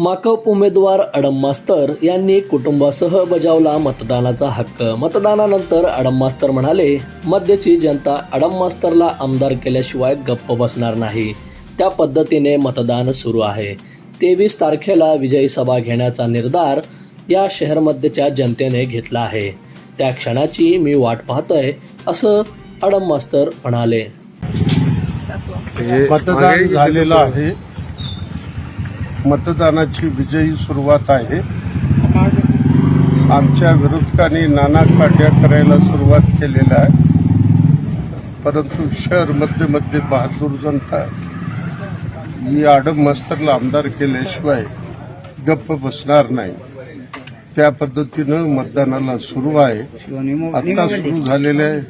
माकप उमेदवार अडम मास्तर यांनी कुटुंबासह बजावला मतदानाचा हक्क. मतदानानंतर अडम मास्तर म्हणाले मध्यची जनता अडम मास्तरला आमदार केल्याशिवाय गप्प बसणार नाही. त्या पद्धतीने मतदान सुरू आहे. तेवीस तारखेला विजयी सभा घेण्याचा निर्धार या शहरमध्येच्या जनतेने घेतला आहे. त्या क्षणाची मी वाट पाहतोय असं अडम मास्तर म्हणाले. मतदान झालेलं आहे. मतदानाची विजयी सुरुवात आहे. आमच्या विरोधकांनी नाना काड्या करायला सुरुवात केलेलं आहे. परंतु शहरमध्ये मध्ये बहादूर जनता ही आडम मस्तरला आमदार केल्याशिवाय गप्प बसणार नाही. त्या पद्धतीनं मतदानाला सुरू आहे. आता सुरू झालेलं आहे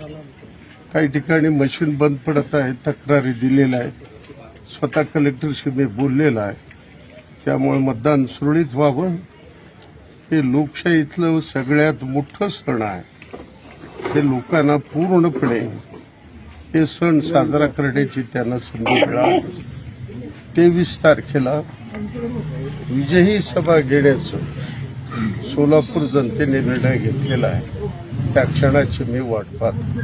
काही ठिकाणी मशीन बंद पडत आहे तक्रारी दिलेल्या आहेत. स्वतः कलेक्टरशी मी बोललेला आहे. त्यामुळे मतदान सुरळीत व्हावं. हे लोकशाहीतलं सगळ्यात मोठं सण आहे. ते लोकांना पूर्णपणे हे सण साजरा करण्याची त्यांना संधी मिळाली. तेवीस तारखेला विजयी सभा घेण्याचं सोलापूर जनतेने निर्णय घेतलेला आहे. त्या क्षणाची मी वाट पाहतो.